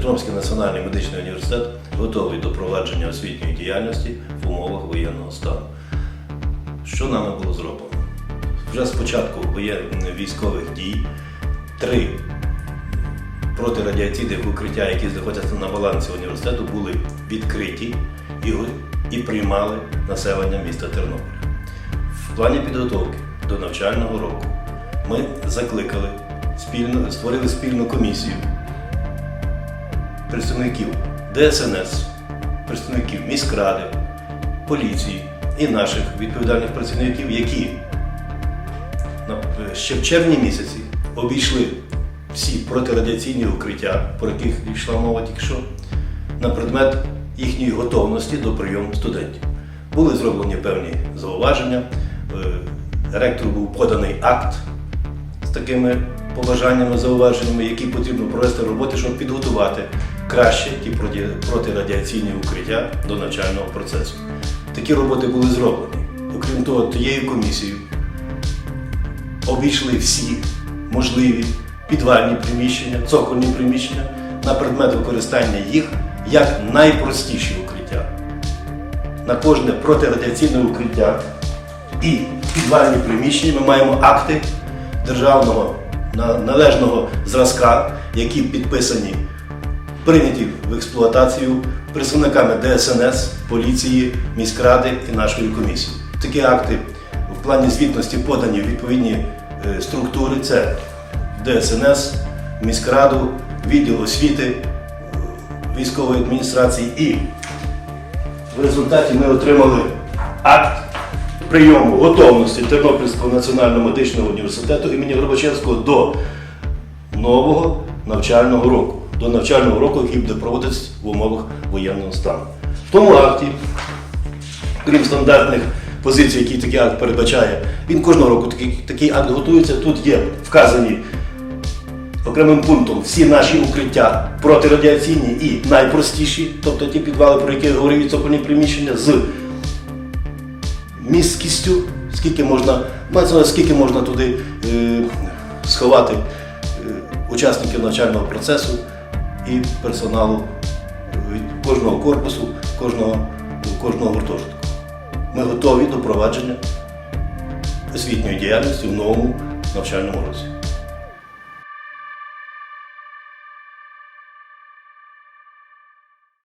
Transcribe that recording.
Тернопільський національний медичний університет готовий до провадження освітньої діяльності в умовах воєнного стану. Що нами було зроблено? Вже з початку військових дій три протирадіаційних укриття, які знаходяться на балансі університету, були відкриті і, і приймали населення міста Тернополя. В плані підготовки до навчального року ми закликали спільно, створили спільну комісію представників ДСНС, представників міськради, поліції і наших відповідальних працівників, які ще в червні місяці обійшли всі протирадіаційні укриття, про яких йшла мова тільки що, на предмет їхньої готовності до прийому студентів. Були зроблені певні зауваження. е, Ректору був поданий акт з такими побажаннями, зауваженнями, які потрібно провести роботи, щоб підготувати краще ті протирадіаційні укриття до навчального процесу. Такі роботи були зроблені. Окрім того, тією комісією обійшли всі можливі підвальні приміщення, цокольні приміщення на предмет використання їх як найпростіші укриття. На кожне протирадіаційне укриття і підвальні приміщення ми маємо акти державного належного зразка, які підписані, прийняті в експлуатацію представниками ДСНС, поліції, міськради і нашої комісії. Такі акти в плані звітності подані в відповідні е, структури. Це ДСНС, міськраду, відділ освіти, е, військової адміністрації і в результаті ми отримали акт прийому готовності Тернопільського національного медичного університету імені Горбачевського до нового навчального року. До навчального року, який буде проводитися в умовах воєнного стану. В тому акті, крім стандартних позицій, які такий акт передбачає, він кожного року такий, такий акт готується. Тут є вказані окремим пунктом всі наші укриття протирадіаційні і найпростіші, тобто ті підвали, про які я говорив, цокольні приміщення з місткістю, скільки можна, скільки можна туди е, сховати е, учасників навчального процесу і персоналу від кожного корпусу, кожного, кожного гуртожитку. Ми готові до провадження освітньої діяльності в новому навчальному році.